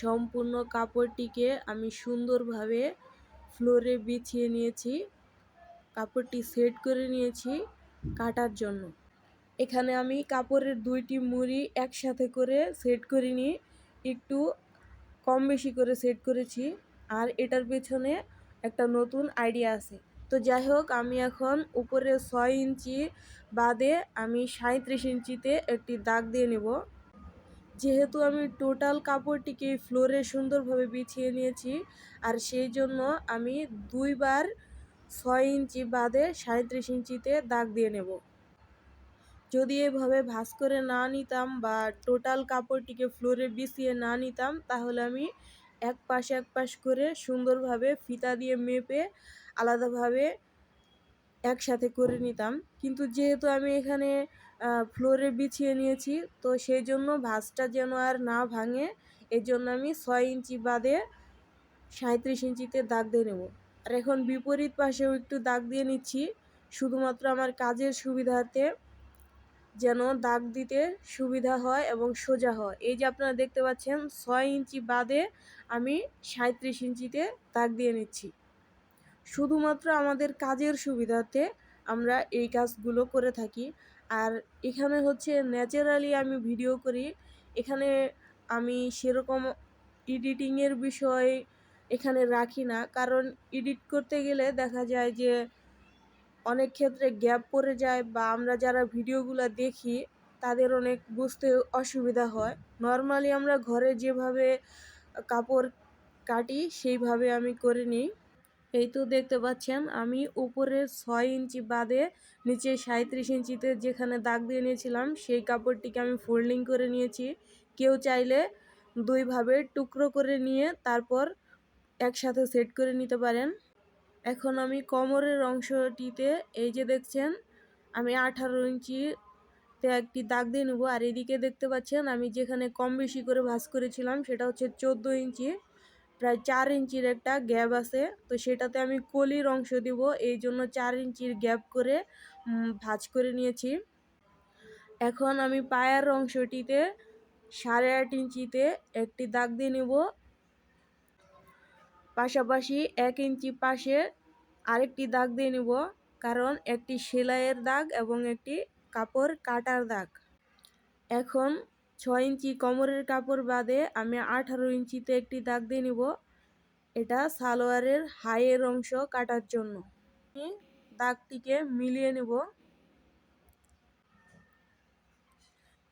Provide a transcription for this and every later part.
সম্পূর্ণ কাপড়টিকে আমি সুন্দরভাবে ফ্লোরে বিছিয়ে নিয়েছি। কাপড়টি সেট করে নিয়েছি কাটার জন্য। এখানে আমি কাপড়ের দুইটি মুড়ি একসাথে করে সেট করিনি, একটু কম বেশি করে সেট করেছি। আর এটার পেছনে একটা নতুন আইডিয়া আছে। তো যাই হোক, আমি এখন উপরে ছয় ইঞ্চি বাদে আমি সাঁত্রিশ ইঞ্চিতে একটি দাগ দিয়ে নেব। যেহেতু আমি টোটাল কাপড়টিকে ফ্লোরে সুন্দরভাবে বিছিয়ে নিয়েছি, আর সেই জন্য আমি দুইবার ছয় ইঞ্চি বাদে সাঁত্রিশ ইঞ্চিতে দাগ দিয়ে নেব। যদি এভাবে ভাঁজ করে না নিতাম বা টোটাল কাপড়টিকে ফ্লোরে বিছিয়ে না নিতাম, তাহলে আমি এক পাশ এক পাশ করে সুন্দরভাবে ফিতা দিয়ে মেপে আলাদাভাবে একসাথে করে নিতাম। কিন্তু যেহেতু আমি এখানে ফ্লোরে বিছিয়ে নিয়েছি। তো সেই জন্য ভাঁজটা যেন আর না ভাঙে এই জন্য আমি ছয় ইঞ্চি বাদে সাঁত্রিশ ইঞ্চিতে দাগ দিয়ে নেব। আর এখন বিপরীত পাশেও একটু দাগ দিয়ে নিচ্ছি, শুধুমাত্র আমার কাজের সুবিধার্থে যেন দাগ দিতে সুবিধা হয় এবং সোজা হয়। এই যে আপনারা দেখতে পাচ্ছেন, ছয় ইঞ্চি বাদে আমি সাঁত্রিশ ইঞ্চিতে দাগ দিয়ে নিচ্ছি। শুধুমাত্র আমাদের কাজের সুবিধাতে আমরা এই কাজগুলো করে থাকি। আর এখানে হচ্ছে ন্যাচারালি আমি ভিডিও করি। এখানে আমি সেরকম এডিটিংয়ের বিষয় এখানে রাখি না। কারণ এডিট করতে গেলে দেখা যায় যে অনেক ক্ষেত্রে গ্যাপ পড়ে যায় বা আমরা যারা ভিডিওগুলো দেখি, তাদের অনেক বুঝতে অসুবিধা হয়। নর্মালি আমরা ঘরে যেভাবে কাপড় কাটি, সেইভাবে আমি করে নিই। এই তো দেখতে পাচ্ছেন, আমি উপরে ছয় ইঞ্চি বাদে নিচে সাঁত্রিশ ইঞ্চিতে যেখানে দাগ দিয়ে নিয়েছিলাম, সেই কাপড়টিকে আমি ফোল্ডিং করে নিয়েছি। কেউ চাইলে দুইভাবে টুকরো করে নিয়ে তারপর একসাথে সেট করে নিতে পারেন। এখন আমি কোমরের অংশটিতে, এই যে দেখছেন, আমি আঠারো ইঞ্চিতে একটি দাগ দিয়ে নেব। আর এদিকে দেখতে পাচ্ছেন, আমি যেখানে কম বেশি করে ভাঁজ করেছিলাম, সেটা হচ্ছে চোদ্দ ইঞ্চি। প্রায় চার ইঞ্চির একটা গ্যাপ আছে। তো সেটাতে আমি কলির অংশ দিব। এই জন্য চার ইঞ্চির গ্যাপ করে ভাঁজ করে নিয়েছি। এখন আমি পায়ের অংশটিতে সাড়ে আট ইঞ্চিতে একটি দাগ দিয়ে নেব। পাশাপাশি এক ইঞ্চি পাশে আরেকটি দাগ দিয়ে নেব, কারণ একটি সেলাইয়ের দাগ এবং একটি কাপড় কাটার দাগ। এখন ছয় ইঞ্চি কোমরের কাপড় বাদে আমি আঠারো ইঞ্চিতে একটি দাগ দিয়ে নিব। এটা সালোয়ারের হাইয়ের অংশ কাটার জন্য। দাগটিকে মিলিয়ে নেব।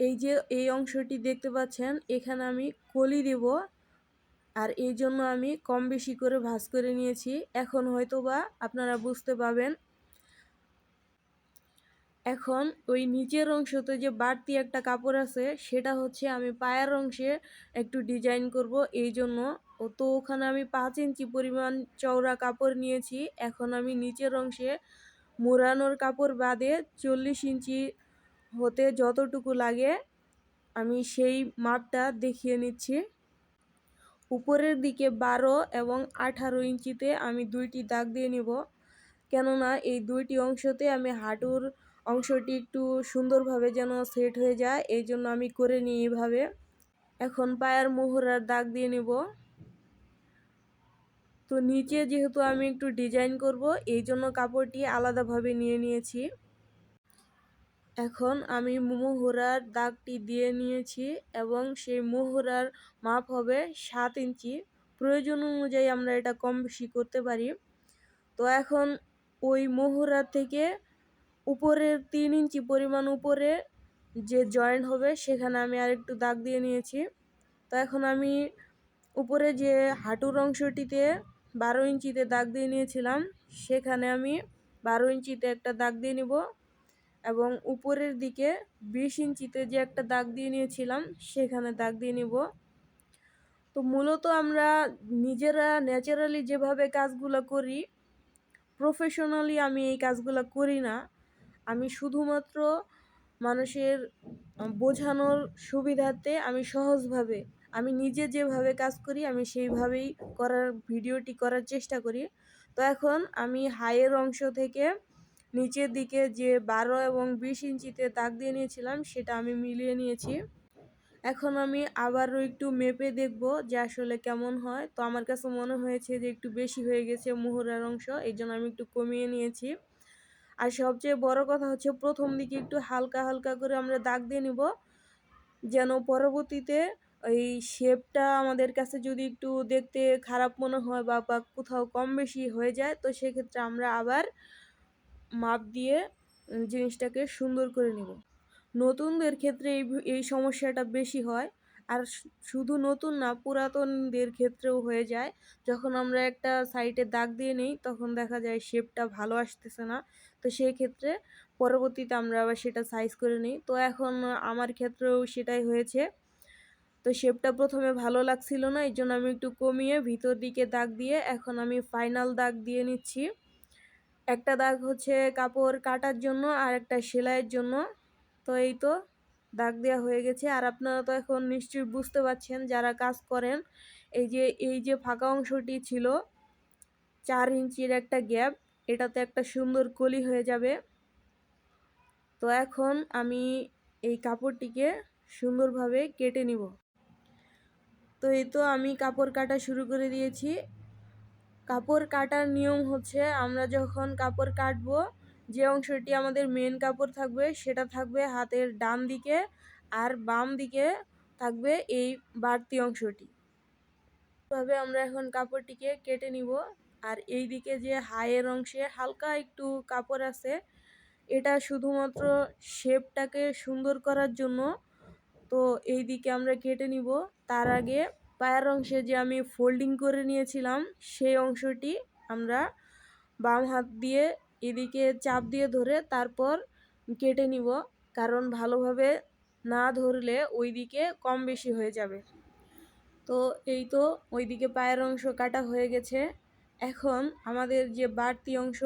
এই যে এই অংশটি দেখতে পাচ্ছেন, এখানে আমি কলি দেব আর এই জন্য আমি কম বেশি করে ভাঁজ করে নিয়েছি। এখন হয়তো বা আপনারা বুঝতে পাবেন এখন ওই নিচের অংশতে যে বাড়তি একটা কাপড় আছে, সেটা হচ্ছে আমি পায়ের অংশে একটু ডিজাইন করব। এই জন্য তো ওখানে আমি পাঁচ ইঞ্চি পরিমাণ চওড়া কাপড় নিয়েছি। এখন আমি নিচের অংশে মোড়ানোর কাপড় বাদে চল্লিশ ইঞ্চি হতে যতটুকু লাগে, আমি সেই মাপটা দেখিয়ে নিচ্ছি। উপরের দিকে বারো এবং আঠারো ইঞ্চিতে আমি দুইটি দাগ দিয়ে নিব। কেননা এই দুইটি অংশতে আমি হাঁটুর অংশটি একটু সুন্দরভাবে যেন সেট হয়ে যায়, এই জন্য আমি করে নিই এইভাবে এখন পায়ের মোহরার দাগ দিয়ে নেব। তো নিচে যেহেতু আমি একটু ডিজাইন করব, এই জন্য কাপড়টি আলাদাভাবে নিয়ে নিয়েছি। এখন আমি মোহরার দাগটি দিয়ে নিয়েছি এবং সেই মোহরার মাপ হবে সাত ইঞ্চি। প্রয়োজন অনুযায়ী আমরা এটা কম বেশি করতে পারি। তো এখন ওই মোহরার থেকে উপরের তিন ইঞ্চি পরিমাণ উপরে যে জয়েন্ট হবে, সেখানে আমি আরেকটু দাগ দিয়ে নিয়েছি। তো এখন আমি উপরে যে হাঁটুর অংশটিতে বারো ইঞ্চিতে দাগ দিয়ে নিয়েছিলাম, সেখানে আমি বারো ইঞ্চিতে একটা দাগ দিয়ে নিব এবং উপরের দিকে বিশ ইঞ্চিতে যে একটা দাগ দিয়ে নিয়েছিলাম, সেখানে দাগ দিয়ে নিব। তো মূলত আমরা নিজেরা ন্যাচারালি যেভাবে কাজগুলো করি প্রফেশনালি আমি এই কাজগুলো করি না। আমি শুধুমাত্র মানুষের বোঝানোর সুবিধার্থে আমি সহজভাবে, আমি নিজে যেভাবে কাজ করি, আমি সেইভাবেই করার, ভিডিওটি করার চেষ্টা করি। তো এখন আমি হাইয়ের অংশ থেকে নিচের দিকে যে বারো এবং বিশ ইঞ্চিতে তাক দিয়ে নিয়েছিলাম, সেটা আমি মিলিয়ে নিয়েছি। এখন আমি আবারও একটু মেপে দেখব যে আসলে কেমন হয়। তো আমার কাছে মনে হয়েছে যে একটু বেশি হয়ে গেছে মুহুরার অংশ এই জন্য আমি একটু কমিয়ে নিয়েছি। আর সবচেয়ে বড় কথা হচ্ছে প্রথম দিকে একটু হালকা হালকা করে আমরা দাগ দিয়ে নিব, যেন পরবর্তীতে ওই শেপটা আমাদের কাছে যদি একটু দেখতে খারাপ মনে হয় বা বা কোথাও কম বেশি হয়ে যায়, তো সেক্ষেত্রে আমরা আবার মাপ দিয়ে জিনিসটাকে সুন্দর করে নেব। নতুনদের ক্ষেত্রে এই এই সমস্যাটা বেশি হয়, আর শুধু নতুন না, পুরাতনদের ক্ষেত্রেও হয়ে যায়। যখন আমরা একটা সাইটে দাগ দিয়ে নিই, তখন দেখা যায় শেপটা ভালো আসতেছে না। তো সেই ক্ষেত্রে পরবর্তীতে আমরা আবার সেটা সাইজ করে নিই। তো এখন আমার ক্ষেত্রেও সেটাই হয়েছে। তো শেপটা প্রথমে ভালো লাগছিল না এই জন্য আমি একটু কমিয়ে ভিতর দিকে দাগ দিয়ে এখন আমি ফাইনাল দাগ দিয়ে নিচ্ছি। একটা দাগ হচ্ছে কাপড় কাটার জন্য আর একটা সেলাইয়ের জন্য। তো এই তো দাগ দেওয়া হয়ে গেছে। আর আপনারা তো এখন নিশ্চয়ই বুঝতে পারছেন, যারা কাজ করেন, এই যে এই যে ফাঁকা অংশটি ছিল, চার ইঞ্চির একটা গ্যাপ এটাতে একটা সুন্দর কলি হয়ে যাবে। তো এখন আমি এই কাপড়টিকে সুন্দরভাবে কেটে নিব। তো এই তো আমি কাপড় কাটা শুরু করে দিয়েছি। কাপড় কাটার নিয়ম হচ্ছে আমরা যখন কাপড় কাটবো, যে অংশটি আমাদের মেন কাপড় থাকবে সেটা থাকবে হাতের ডান দিকে আর বাম দিকে থাকবে এই বাড়তি অংশটি। এভাবে আমরা এখন কাপড়টিকে কেটে নিব। আর এই দিকে যে হায়ের অংশে হালকা একটু কাপড় আছে, এটা শুধুমাত্র শেপটাকে সুন্দর করার জন্য। তো এই দিকে আমরা কেটে নিব। তার আগে পায়ের অংশে যে আমি ফোল্ডিং করে নিয়েছিলাম, সেই অংশটি আমরা বাম হাত দিয়ে এদিকে চাপ দিয়ে ধরে তারপর কেটে নিব, কারণ ভালোভাবে না ধরলে ওই দিকে কম বেশি হয়ে যাবে। তো এই তো, ওইদিকে পায়ের অংশ কাটা হয়ে গেছে। এখন আমাদের যে বাড়তি অংশ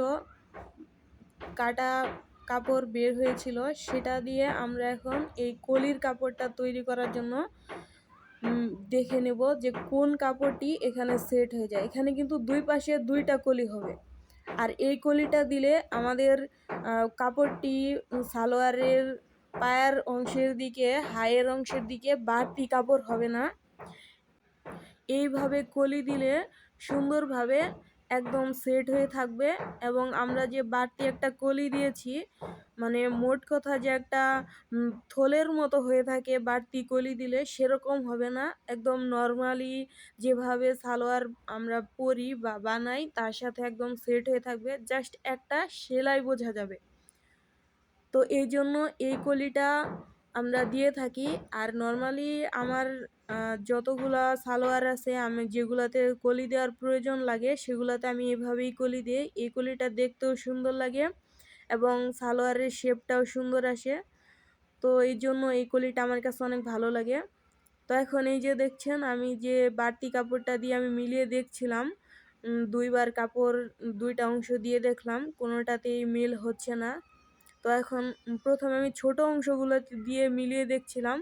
কাটা কাপড় বের হয়েছিল, সেটা দিয়ে আমরা এখন এই কলির কাপড়টা তৈরি করার জন্য দেখে নেব যে কোন কাপড়টি এখানে সেট হয়ে যায়। এখানে কিন্তু দুই পাশে দুইটা কলি হবে। আর এই কলিটা দিলে আমাদের কাপড়টি সালোয়ারের পায়ের অংশের দিকে, হায়ের অংশের দিকে বাড়তি কাপড় হবে না। এইভাবে কলি দিলে সুন্দরভাবে একদম সেট হয়ে থাকবে এবং আমরা যে বাড়তি একটা কলি দিয়েছি মানে মোট কথা যে একটা থলের মতো হয়ে থাকে বাড়তি কলি দিলে সেরকম হবে না। একদম নর্মালি যেভাবে সালোয়ার আমরা পরি বা বানাই, তার সাথে একদম সেট হয়ে থাকবে। জাস্ট একটা সেলাই বোঝা যাবে। তো এই জন্য এই কলিটা আমরা দিয়ে থাকি। আর নর্মালি আমার যতগুলা সালোয়ার আছে, আমি যেগুলাতে কলি দেওয়ার প্রয়োজন লাগে, সেগুলাতে আমি এভাবেই কলি দিই। এই কলিটা দেখতেও সুন্দর লাগে এবং সালোয়ারের শেপটাও সুন্দর আসে। তো এই জন্য এই কলিটা আমার কাছে অনেক ভালো লাগে। তো এখন এই যে দেখছেন, আমি যে বাড়তি কাপড়টা দিয়ে আমি মিলিয়ে দেখছিলাম দুইবার কাপড় দুইটা অংশ দিয়ে দেখলাম, কোনোটাতেই মিল হচ্ছে না। তো এখন প্রথমে আমি ছোট অংশগুলো দিয়ে মিলিয়ে দেখছিলাম।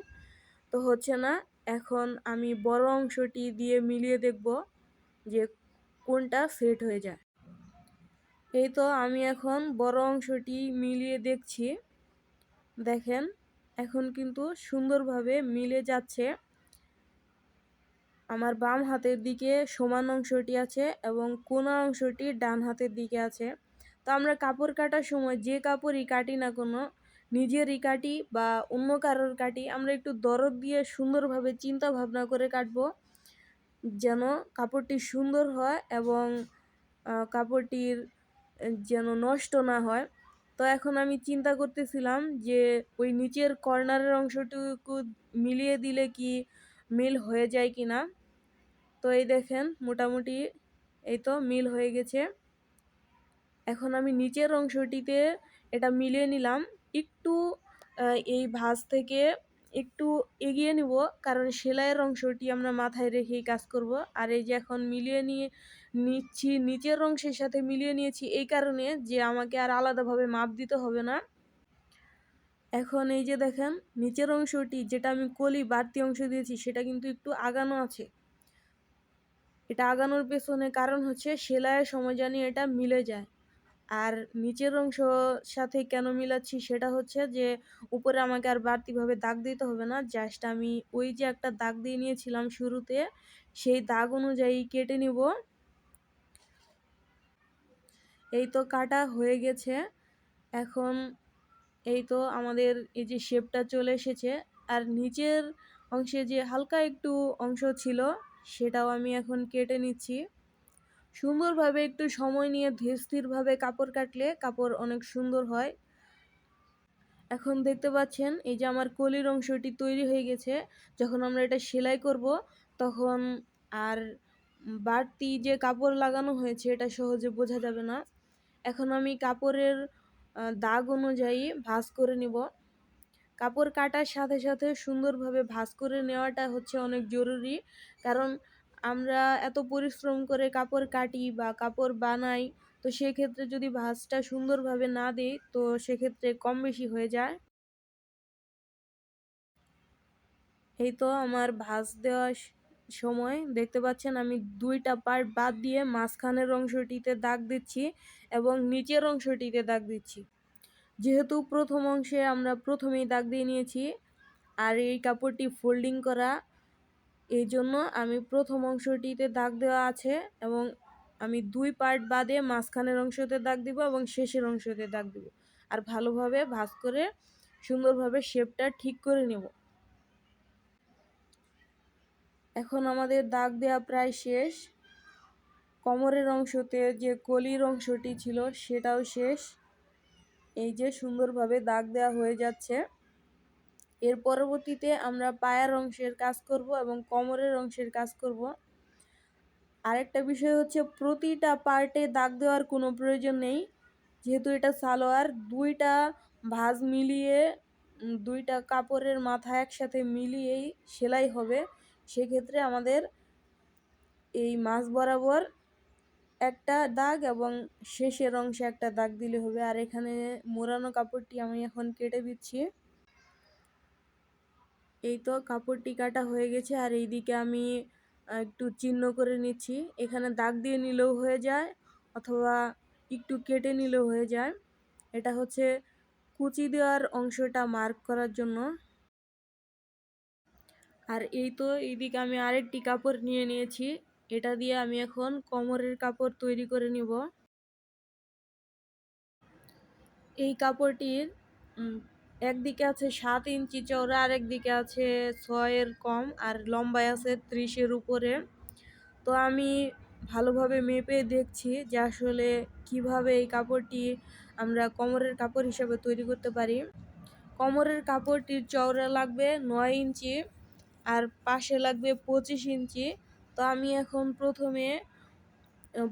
তো হচ্ছে না, এখন আমি বড় অংশটি দিয়ে মিলিয়ে দেখব যে কোনটা সেট হয়ে যায়। এই তো আমি এখন বড় অংশটি মিলিয়ে দেখছি। দেখেন, এখন কিন্তু সুন্দরভাবে মিলে যাচ্ছে। আমার বাম হাতের দিকে সমান অংশটি আছে এবং কোনা অংশটি ডান হাতের দিকে আছে। তো আমরা কাপড় কাটার সময় যে কাপড়ই কাটি না কোনো, নিজেরই কাটি বা অন্য কারোর কাটি, আমরা একটু দরদ দিয়ে সুন্দরভাবে চিন্তা ভাবনা করে কাটবো। যেন কাপড়টি সুন্দর হয় এবং কাপড়টির যেন নষ্ট না হয়। তো এখন আমি চিন্তা করতেছিলাম যে ওই নিচের কর্নারের অংশটুকু মিলিয়ে দিলে কি মিল হয়ে যায় কি না তো এই দেখেন মোটামুটি এই তো মিল হয়ে গেছে। এখন আমি নিচের অংশটিতে এটা মিলিয়ে নিলাম। একটু এই ভাঁজ থেকে একটু এগিয়ে নিব, কারণ সেলাইয়ের অংশটি আমরা মাথায় রেখেই কাজ করব। আর এই যে এখন মিলিয়ে নিয়ে নিচ্ছি, নিচের অংশের সাথে মিলিয়ে নিয়েছি, এই কারণে যে আমাকে আর আলাদাভাবে মাপ দিতে হবে না। এখন এই যে দেখেন, নিচের অংশটি যেটা আমি কলি বাড়তি অংশ দিয়েছি, সেটা কিন্তু একটু আগানো আছে। এটা আগানোর পেছনে কারণ হচ্ছে সেলাইয়ের সময় জানি এটা মিলে যায়। আর নিচের অংশ সাথে কেন মিলাচ্ছি সেটা হচ্ছে যে, উপরে আমাকে আর বাড়তিভাবে দাগ দিতে হবে না। জাস্ট আমি ওই যে একটা দাগ দিয়ে নিয়েছিলাম শুরুতে, সেই দাগ অনুযায়ী কেটে নিব। এই তো কাটা হয়ে গেছে। এখন এই তো আমাদের এই যে শেপটা চলে এসেছে। আর নিচের অংশে যে হালকা একটু অংশ ছিল, সেটাও আমি এখন কেটে নিচ্ছি। সুন্দরভাবে একটু সময় নিয়ে ধীর স্থিরভাবে কাপড় কাটলে কাপড় অনেক সুন্দর হয়। এখন দেখতে পাচ্ছেন, এই যে আমার কলির অংশটি তৈরি হয়ে গেছে। যখন আমরা এটা সেলাই করব, তখন আর বাড়তি যে কাপড় লাগানো হয়েছে, এটা সহজে বোঝা যাবে না। এখন আমি কাপড়ের দাগ অনুযায়ী ভাঁজ করে নিব। কাপড় কাটার সাথে সাথে সুন্দরভাবে ভাঁজ করে নেওয়াটা হচ্ছে অনেক জরুরি। কারণ আমরা এত পরিশ্রম করে কাপড় কাটি বা কাপড় বানাই, তো সেক্ষেত্রে যদি ভাঁজটা সুন্দরভাবে না দিই, তো সেক্ষেত্রে কম বেশি হয়ে যায়। এই তো আমার ভাঁজ দেওয়ার সময়। দেখতে পাচ্ছেন আমি দুইটা পার্ট বাদ দিয়ে মাঝখানের অংশটিতে দাগ দিচ্ছি এবং নিচের অংশটিতে দাগ দিচ্ছি। যেহেতু প্রথম অংশে আমরা প্রথমেই দাগ দিয়ে নিয়েছি, আর এই কাপড়টি ফোল্ডিং করা এই জন্য আমি প্রথম অংশটিতে দাগ দেওয়া আছে এবং আমি দুই পার্ট বাদে মাঝখানের অংশতে দাগ দিব এবং শেষের অংশতে দাগ দিব। আর ভালোভাবে ভাজ করে সুন্দরভাবে শেপটা ঠিক করে নেব। এখন আমাদের দাগ দেওয়া প্রায় শেষ। কোমরের অংশতে যে কলির অংশটি ছিল সেটাও শেষ। এই যে সুন্দরভাবে দাগ দেওয়া হয়ে যাচ্ছে। এর পরবর্তীতে আমরা পায়ের অংশের কাজ করব এবং কোমরের অংশের কাজ করব। আরেকটা বিষয় হচ্ছে প্রতিটা পার্টে দাগ দেওয়ার কোনো প্রয়োজন নেই। যেহেতু এটা সালোয়ার, দুইটা ভাঁজ মিলিয়ে দুইটা কাপড়ের মাথা একসাথে মিলিয়েই সেলাই হবে। সেক্ষেত্রে আমাদের এই মাছ বরাবর একটা দাগ এবং শেষের অংশে একটা দাগ দিলে হবে। আর এখানে মোড়ানো কাপড়টি আমি এখন কেটে দিচ্ছি। এই তো কাপড়টি কাটা হয়ে গেছে আর এইদিকে আমি একটু চিহ্ন করে নিচ্ছি। এখানে দাগ দিয়ে নিলেও হয়ে যায় অথবা একটু কেটে নিলেও হয়ে যায়। এটা হচ্ছে কুচি দেওয়ার অংশটা মার্ক করার জন্য। আর এই তো এইদিকে আমি আরেকটি কাপড় নিয়ে নিয়েছি। এটা দিয়ে আমি এখন কোমরের কাপড় তৈরি করে নিব। এই কাপড়টির একদিকে আছে সাত ইঞ্চি চওড়া আর একদিকে আছে ছয়ের কম আর লম্বায় আছে ত্রিশের উপরে। তো আমি ভালোভাবে মেপে দেখছি যে আসলে কীভাবে এই কাপড়টি আমরা কোমরের কাপড় হিসাবে তৈরি করতে পারি। কোমরের কাপড়টির চওড়া লাগবে নয় ইঞ্চি আর পাশে লাগবে পঁচিশ ইঞ্চি। তো আমি এখন প্রথমে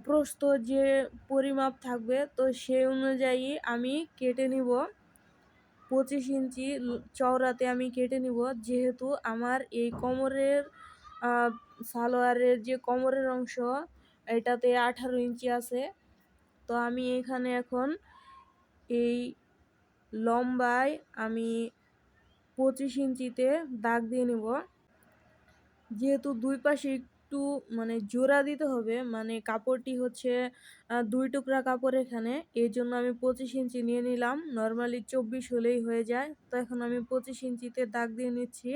প্রস্থ যে পরিমাপ থাকবে, তো সেই অনুযায়ী আমি কেটে নিব। পঁচিশ ইঞ্চি চওড়াতে আমি কেটে নিব। যেহেতু আমার এই কোমরের সালোয়ারের যে কোমরের অংশ, এটাতে আঠারো ইঞ্চি আছে। তো আমি এখানে এখন এই লম্বায় আমি পঁচিশ ইঞ্চিতে দাগ দিয়ে নিব। যেহেতু দুই পাশে একটু মানে জোড়া দিতে হবে। মানে কাপড়টি হচ্ছে দুই টুকরা কাপড় এখানে। এই জন্য আমি পঁচিশ ইঞ্চি নিয়ে নিলাম। নর্মালি চব্বিশ হলেই হয়ে যায়। তো এখন আমি পঁচিশ ইঞ্চিতে দাগ দিয়ে নিচ্ছি।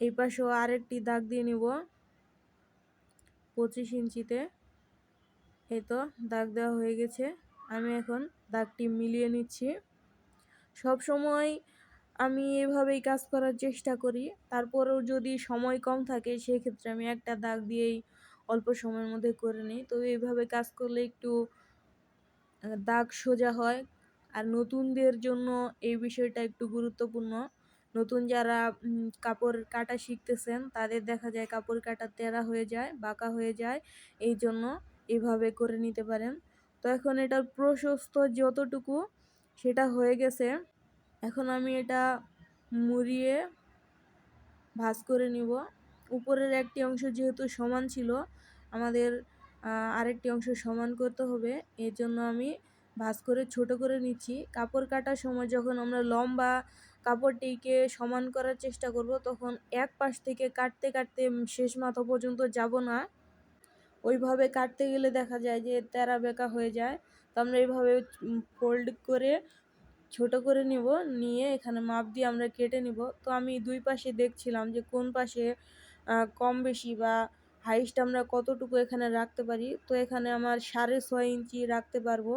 এই পাশেও আরেকটি দাগ দিয়ে নিব। পঁচিশ ইঞ্চিতে। এই তো, দাগ দেওয়া হয়ে গেছে। আমি এখন দাগটি মিলিয়ে নিচ্ছি। সব সময় আমি এভাবেই কাজ করার চেষ্টা করি। তারপরেও যদি সময় কম থাকে, সেক্ষেত্রে আমি একটা দাগ দিয়েই অল্প সময়ের মধ্যে করে নিই। তো এইভাবে কাজ করলে একটু দাগ সোজা হয়। আর নতুনদের জন্য এই বিষয়টা একটু গুরুত্বপূর্ণ। নতুন যারা কাপড় কাটা শিখতেছেন, তাদের দেখা যায় কাপড় কাটা তেরা হয়ে যায়, বাঁকা হয়ে যায়। এই জন্য এইভাবে করে নিতে পারেন। তো এখন এটার প্রশস্ত যতটুকু, সেটা হয়ে গেছে। এখন আমি এটা মুড়িয়ে ভাজ করে নিব। উপরের একটি অংশ যেহেতু সমান ছিল, আমাদের আরেকটি অংশ সমান করতে হবে। এর জন্য আমি ভাজ করে ছোট করে নিচ্ছি। কাপড় কাটার সময় যখন আমরা লম্বা কাপড়টিকে সমান করার চেষ্টা করব, তখন এক পাশ থেকে কাটতে কাটতে শেষ মাথা পর্যন্ত যাব না। ওইভাবে কাটতে গেলে দেখা যায় যে তেরা বেঁকা হয়ে যায়। তো আমরা এইভাবে ফোল্ড করে ছোট করে নিব, নিয়ে এখানে মাপ দিয়ে আমরা কেটে নিব। তো আমি দুই পাশে দেখছিলাম যে কোন পাশে কম বেশি বা হাইস্ট আমরা কতটুকু এখানে রাখতে পারি। তো এখানে আমার সাড়ে ছয় ইঞ্চি রাখতে পারব।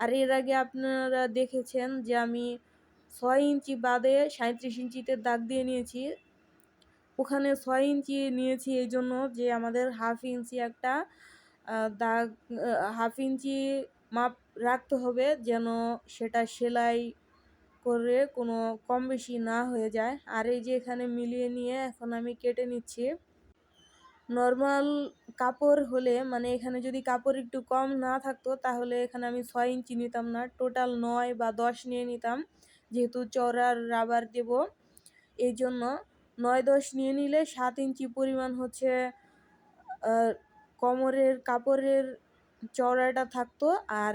আর এর আগে আপনারা দেখেছেন যে আমি ছয় ইঞ্চি বাদে সাঁত্রিশ ইঞ্চিতে দাগ দিয়ে নিয়েছি। ওখানে ছয় ইঞ্চি নিয়েছি এই জন্য যে আমাদের হাফ ইঞ্চি একটা দাগ হাফ ইঞ্চি মাপ রাখতে হবে যেন সেটা সেলাই করে কোনো কম বেশি না হয়ে যায়। আর এই যে এখানে মিলিয়ে নিয়ে এখন আমি কেটে নিচ্ছি। নর্মাল কাপড় হলে মানে এখানে যদি কাপড় একটু কম না থাকতো, তাহলে এখানে আমি ছয় ইঞ্চি নিতাম না, টোটাল নয় বা দশ নিয়ে নিতাম। যেহেতু চওড়ার রাবার দেব এই জন্য নয় দশ নিয়ে নিলে সাত ইঞ্চি পরিমাণ হচ্ছে কোমরের, কাপড়ের চওড়াটা থাকতো। আর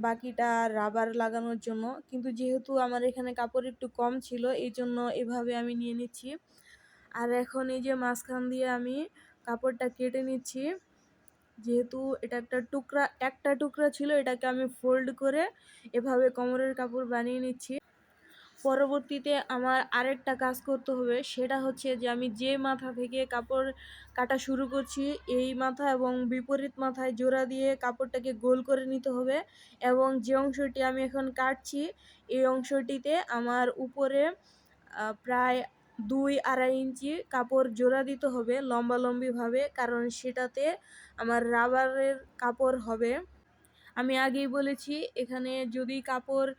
বাকিটা রাবার লাগানোর জন্য। কিন্তু যেহেতু আমার এখানে কাপড় একটু কম ছিল, এই জন্য এভাবে আমি নিয়ে নিচ্ছি। আর এখন এই যে মাঝখান দিয়ে আমি কাপড়টা কেটে নিচ্ছি। যেহেতু এটা একটা টুকরা একটা টুকরা ছিল, এটাকে আমি ফোল্ড করে এভাবে কোমরের কাপড় বানিয়ে নিচ্ছি। পরবর্তীতে আমার আরেকটা কাজ করতে হবে, সেটা হচ্ছে যে আমি যে মাথা থেকে কাপড় কাটা শুরু করছি, এই মাথা এবং বিপরীত মাথায় জোড়া দিয়ে কাপড়টাকে গোল করে নিতে হবে এবং যে অংশটি আমি এখন কাটছি, এই অংশটিতে আমার উপরে প্রায় দুই আড়াই ইঞ্চি কাপড় জোড়া দিতে হবে লম্বালম্বিভাবে, কারণ সেটাতে আমার রাবারের কাপড় হবে। আমি আগেই বলেছি, এখানে যদি কাপড়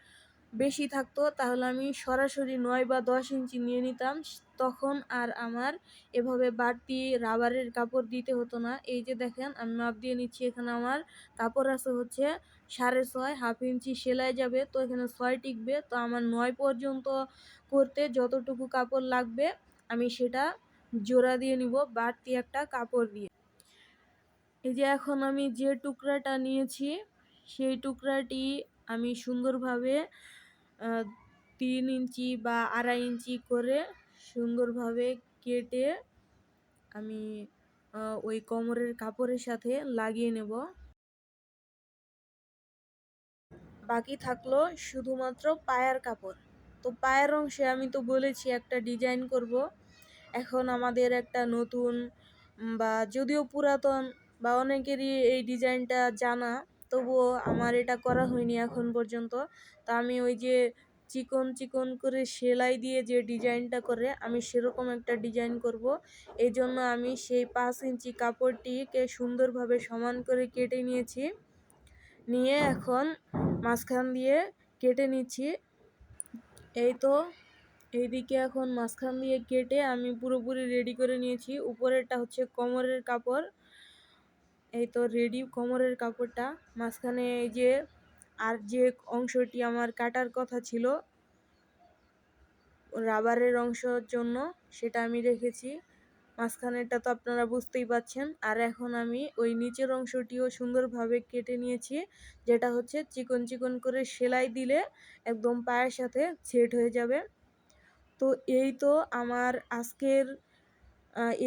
বেশি থাকতো, তাহলে আমি সরাসরি নয় বা দশ ইঞ্চি নিয়ে নিতাম। তখন আর আমার এভাবে বাড়তি রাবারের কাপড় দিতে হতো না। এই যে দেখেন, আমি মাপ দিয়ে নিচ্ছি, এখানে আমার কাপড় আছে হচ্ছে সাড়ে ছয়, হাফ ইঞ্চি সেলাই যাবে, তো এখানে ছয় টিকবে। তো আমার নয় পর্যন্ত করতে যতটুকু কাপড় লাগবে, আমি সেটা জোড়া দিয়ে নিব, বাড়তি একটা কাপড় দিয়ে। এই যে এখন আমি যে টুকরাটা নিয়েছি, সেই টুকরাটি আমি সুন্দরভাবে তিন ইঞ্চি বা আড়াই ইঞ্চি করে সুন্দরভাবে কেটে আমি ওই কোমরের কাপড়ের সাথে লাগিয়ে নেব। বাকি থাকল শুধুমাত্র পায়ের কাপড়। তো পায়ের অংশে আমি তো বলেছি একটা ডিজাইন করব। এখন আমাদের একটা নতুন বা যদিও পুরাতন বা অনেকেরই এই ডিজাইনটা জানা তবুও আমার এটা করা হয়নি এখন পর্যন্ত। তা আমি ওই যে চিকন চিকন করে সেলাই দিয়ে যে ডিজাইনটা করে, আমি সেরকম একটা ডিজাইন করব। এই জন্য আমি সেই পাঁচ ইঞ্চি কাপড়টিকে সুন্দরভাবে সমান করে কেটে নিয়েছি। নিয়ে এখন মাঝখান দিয়ে কেটে নিচ্ছি। এই তো, এইদিকে এখন মাঝখান দিয়ে কেটে আমি পুরোপুরি রেডি করে নিয়েছি। উপরেরটা হচ্ছে কোমরের কাপড়। এই তো রেডি কোমরের কাপড়টা। মাঝখানে এই যে আর যে অংশটি আমার কাটার কথা ছিল, রাবারের অংশের জন্য সেটা আমি রেখেছি। মাঝখানেরটা তো আপনারা বুঝতেই পাচ্ছেন। আর এখন আমি ওই নিচের অংশটিও সুন্দরভাবে কেটে নিয়েছি, যেটা হচ্ছে চিকন চিকন করে সেলাই দিলে একদম পায়ের সাথে সেট হয়ে যাবে। তো এই তো আমার আজকের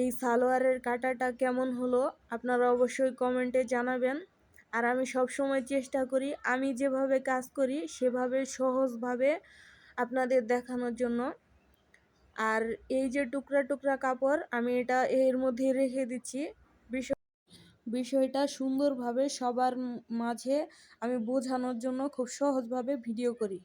এই সালোয়ারের কাটাটা কেমন হলো আপনারা অবশ্যই কমেন্টে জানাবেন। আর আমি সব সময় চেষ্টা করি, আমি যেভাবে কাজ করি সেভাবে সহজভাবে আপনাদের দেখানোর জন্য। আর এই যে টুকরা টুকরা কাপড়, আমি এটা এর মধ্যে রেখে দিচ্ছি। বিষয় বিষয়টা সুন্দরভাবে সবার মাঝে আমি বোঝানোর জন্য খুব সহজভাবে ভিডিও করি।